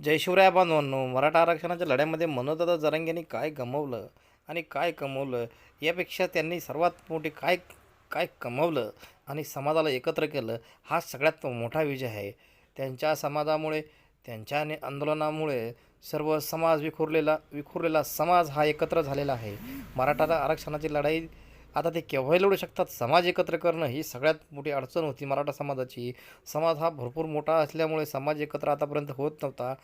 जयशिवराय बांधवांनो मराठा आरक्षणाच्या लढ्यामध्ये मनोदादा जरांगेंनी काय गमवलं आणि काय कमवलं यापेक्षा त्यांनी सर्वात मोठे काय काय कमवलं आणि समाजाला एकत्र केलं हा सगळ्यात मोठा विजय आहे. त्यांच्या समाजामुळे त्यांच्या आंदोलनामुळे सर्व समाज विखुरलेला विखुरलेला समाज हा एकत्र झालेला आहे. मराठा आरक्षणाची लढाई आता ते केव्हाही लढू शकतात. समाज एकत्र करणं ही सगळ्यात मोठी अडचण होती मराठा समाजाची. समाज हा भरपूर मोठा असल्यामुळे समाज एकत्र आतापर्यंत होत नव्हता.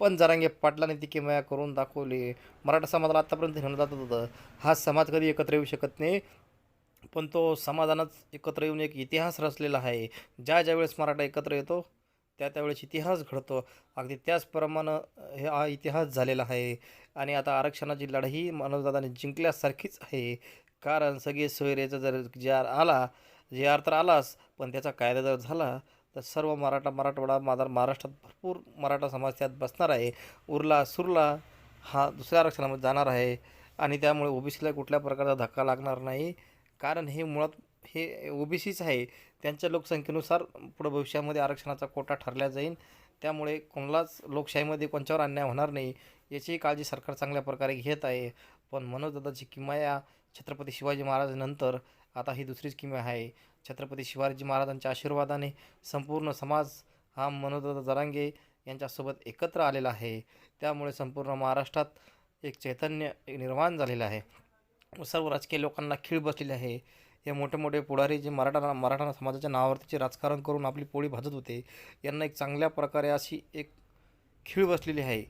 पण जरांगे पाटलाने ती किमया करून दाखवली. मराठा समाजाला आत्तापर्यंत घेऊन जात होतं. हा समाज कधी एकत्र येऊ शकत नाही. पण तो समाजानंच एकत्र येऊन एक इतिहास रचलेला आहे. ज्या ज्यावेळेस मराठा एकत्र येतो त्या त्यावेळेस इतिहास घडतो. अगदी त्याचप्रमाणे हे हा इतिहास झालेला आहे. आणि आता आरक्षणाची लढाई मनोजदादाने जिंकल्यासारखीच आहे. कारण सगळे सोयरेचा जर जे आर आला जे आर तर आलाच पण त्याचा कायदा जर झाला तर सर्व मराठा मराठवाडा माझा महाराष्ट्रात भरपूर मराठा समाज त्यात बसणार आहे. उरला सुरला हा दुसऱ्या आरक्षणामध्ये जाणार आहे आणि त्यामुळे ओबीसीला कुठल्या प्रकारचा धक्का लागणार नाही. कारण हे मुळात हे ओबीसीच आहे. त्यांच्या लोकसंख्येनुसार पुढं भविष्यामध्ये आरक्षणाचा कोटा ठरला जाईल. त्यामुळे कोणालाच लोकशाहीमध्ये कोणच्यावर अन्याय होणार नाही याचीही काळजी सरकार चांगल्या प्रकारे घेत आहे. पण मनोजदादाची किमया छत्रपती शिवाजी महाराजांनंतर आता ही दुसरीच किमया आहे. छत्रपती शिवाजी महाराजांच्या आशीर्वादाने संपूर्ण समाज हा मनोदत्त जरांगे यांच्यासोबत एकत्र आलेला आहे. त्यामुळे संपूर्ण महाराष्ट्रात एक चैतन्य निर्माण झालेलं आहे. सर्व राजकीय लोकांना खीळ बसलेली आहे. हे मोठे मोठे पुढारी जे मराठा मराठा समाजाच्या नावावरतीचे राजकारण करून आपली पोळी भाजत होते यांना एक चांगल्या प्रकारे अशी एक खीळ बसलेली आहे.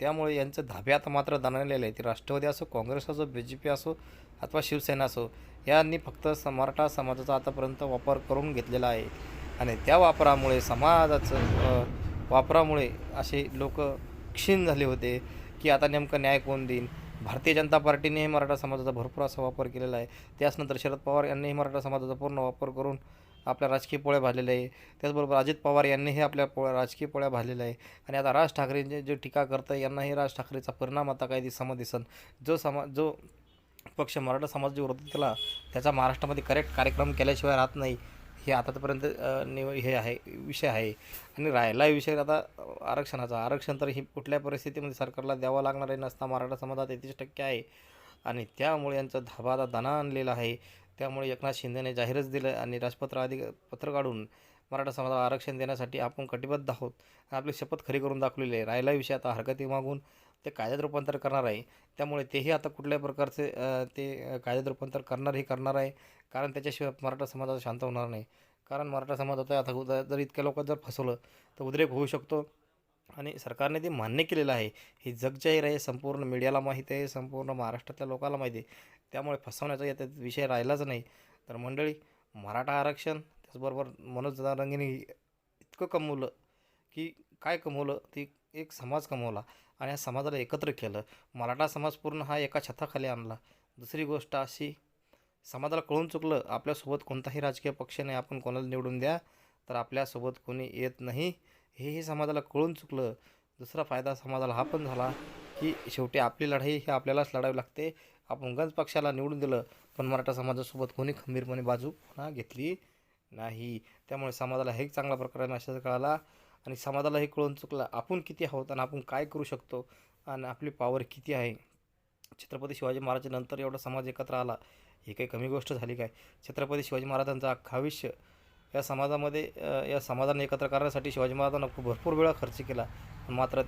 त्यामुळे यांचं धाबे आता मात्र दणाणलेलं आहे ते राष्ट्रवादी असो काँग्रेस असो बी जे पी असो अथवा शिवसेना असो यांनी फक्त मराठा समाजाचा आतापर्यंत वापर करून घेतलेला आहे. आणि त्या वापरामुळे समाजाचं वापरामुळे असे लोक क्षीण झाले होते की आता नेमकं न्याय कोण देईन? भारतीय जनता पार्टीने मराठा समाजाचा भरपूर असा वापर केलेला आहे. त्याचनंतर शरद पवार यांनीही मराठा समाजाचा पूर्ण वापर करून आपल्या राजकीय पोळ्या भाजलेल्या आहे. त्याचबरोबर अजित पवार यांनीही आपल्या पोळ्या राजकीय पोळ्या भाजलेल्या आहे. आणि आता राज ठाकरेंचे जे टीका करतं यांनाही राज ठाकरेचा परिणाम आता काही दिवसामध्ये दिसन. जो समा जो पक्ष मराठा समाज जो विरोधात त्याला त्याचा महाराष्ट्रामध्ये करेक्ट कार्यक्रम केल्याशिवाय राहत नाही हे आतापर्यंत निव हे आहे विषय आहे. आणि राहिला विषय आता आरक्षणाचा. आरक्षण तर ही कुठल्या परिस्थितीमध्ये सरकारला द्यावं लागणार आहे नसता मराठा समाजात तेहतीस टक्के आहे. आणि त्यामुळे यांचा धाबा आता दणा आणलेला आहे. त्यामुळे एकनाथ शिंदेने जाहीरच दिलं आणि राजपत्र अधिक पत्र काढून मराठा समाजाला आरक्षण देण्यासाठी आपण कटिबद्ध आहोत. आणि आपली शपथ खरी करून दाखवलेली आहे. राहिला विषय आता हरकती मागून ते कायद्यात रूपांतर करणार आहे. त्यामुळे तेही आता कुठल्याही प्रकारचे ते कायद्यात रूपांतर करणारही करणार आहे. कारण त्याच्याशिवाय मराठा समाजाचा शांत होणार नाही. कारण मराठा समाज होता आता उद्या जर इतक्या लोकात जर फसवलं तर उद्रेक होऊ शकतो. आणि सरकारने ते मान्य केलेलं आहे हे जगजाहीर आहे संपूर्ण मीडियाला माहीत आहे संपूर्ण महाराष्ट्रातल्या लोकांना माहिती आहे. त्यामुळे फसवण्याचा यात विषय राहिलाच नाही. तर मंडळी मराठा आरक्षण त्याचबरोबर मनोज रंगेने इतकं कमवलं की काय कमवलं? ती एक समाज कमवला आणि या समाजाला एकत्र केलं. मराठा समाज पूर्ण हा एका छताखाली आणला. दुसरी गोष्ट अशी समाजाला कळून चुकलं आपल्यासोबत कोणताही राजकीय पक्ष नाही आपण कोणाला निवडून द्या तर आपल्यासोबत कोणी येत नाही. हे हे समाजाला कळून चुकलं. दुसरा फायदा समाजाला हा पण झाला की शेवटी आपली लढाई ही आपल्यालाच लढावी लागते. आपण गंज पक्षाला निवडून दिलं पण मराठा समाजासोबत कोणी खंबीरपणे बाजू पुन्हा घेतली नाही. त्यामुळे समाजाला हे चांगल्या प्रकारे अशाच कळाला. आणि समाजाला हे कळून चुकलं आपण किती आहोत आणि आपण काय करू शकतो आणि आपली पॉवर किती आहे? छत्रपती शिवाजी महाराजांनंतर एवढा समाज एकत्र आला ही काही कमी गोष्ट झाली काय? छत्रपती शिवाजी महाराजांचं अख्खा आयुष्य या समाजामध्ये या समाजाने एकत्र करण्यासाठी शिवाजी महाराजांना खूप भरपूर वेळा खर्च केला. मात्र